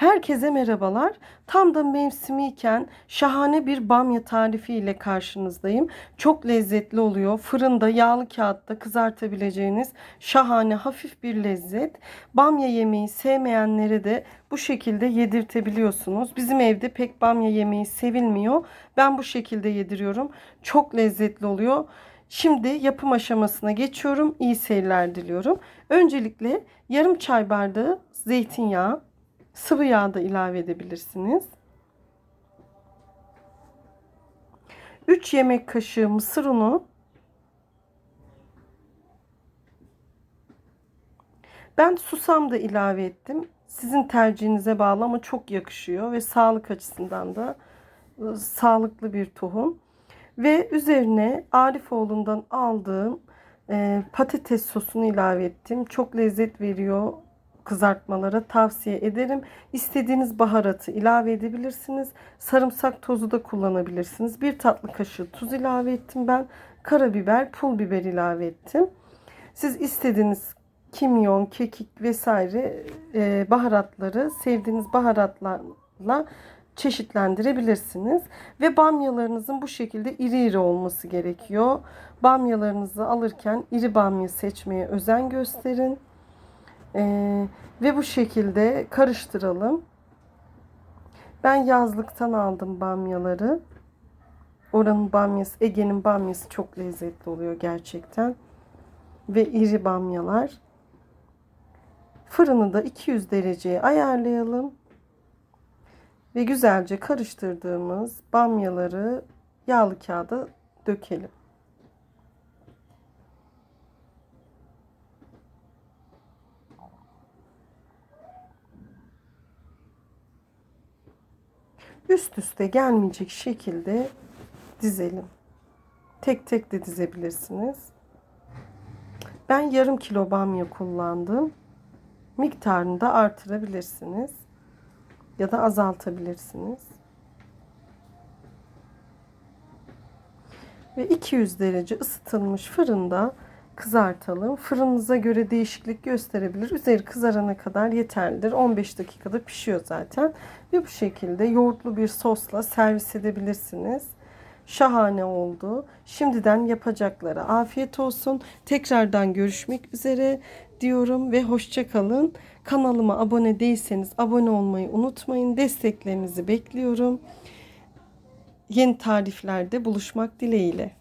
Herkese merhabalar. Tam da mevsimiyken şahane bir bamya tarifi ile karşınızdayım. Çok lezzetli oluyor. Fırında, yağlı kağıtta kızartabileceğiniz şahane hafif bir lezzet. Bamya yemeği sevmeyenlere de bu şekilde yedirtebiliyorsunuz. Bizim evde pek bamya yemeği sevilmiyor. Ben bu şekilde yediriyorum. Çok lezzetli oluyor. Şimdi yapım aşamasına geçiyorum. İyi seyirler diliyorum. Öncelikle yarım çay bardağı zeytinyağı, sıvı yağ da ilave edebilirsiniz. 3 yemek kaşığı mısır unu, Ben susam da ilave ettim. Sizin tercihinize bağlı ama çok yakışıyor ve sağlık açısından da ıı, sağlıklı bir tohum. Ve üzerine Arifoğlu'ndan aldığım e, patates sosunu ilave ettim. Çok lezzet veriyor kızartmalara tavsiye ederim. İstediğiniz baharatı ilave edebilirsiniz. Sarımsak tozu da kullanabilirsiniz. Bir tatlı kaşığı tuz ilave ettim ben. Karabiber, pul biber ilave ettim. Siz istediğiniz kimyon, kekik vesaire e, baharatları sevdiğiniz baharatlarla çeşitlendirebilirsiniz. Ve bamyalarınızın bu şekilde iri iri olması gerekiyor. Bamyalarınızı alırken iri bamya seçmeye özen gösterin. Ee, ve bu şekilde karıştıralım. Ben yazlıktan aldım bamyaları. Oranın bamyası, Ege'nin bamyası çok lezzetli oluyor gerçekten. Ve iri bamyalar. Fırını da 200 dereceye ayarlayalım. Ve güzelce karıştırdığımız bamyaları yağlı kağıda dökelim. Üst üste gelmeyecek şekilde dizelim. Tek tek de dizebilirsiniz. Ben yarım kilo bamya kullandım. Miktarını da artırabilirsiniz ya da azaltabilirsiniz. Ve 200 derece ısıtılmış fırında kızartalım. Fırınınıza göre değişiklik gösterebilir. Üzeri kızarana kadar yeterlidir. 15 dakikada pişiyor zaten. Ve bu şekilde yoğurtlu bir sosla servis edebilirsiniz. Şahane oldu. Şimdiden yapacaklara afiyet olsun. Tekrardan görüşmek üzere diyorum ve hoşça kalın. Kanalıma abone değilseniz abone olmayı unutmayın. Desteklerinizi bekliyorum. Yeni tariflerde buluşmak dileğiyle.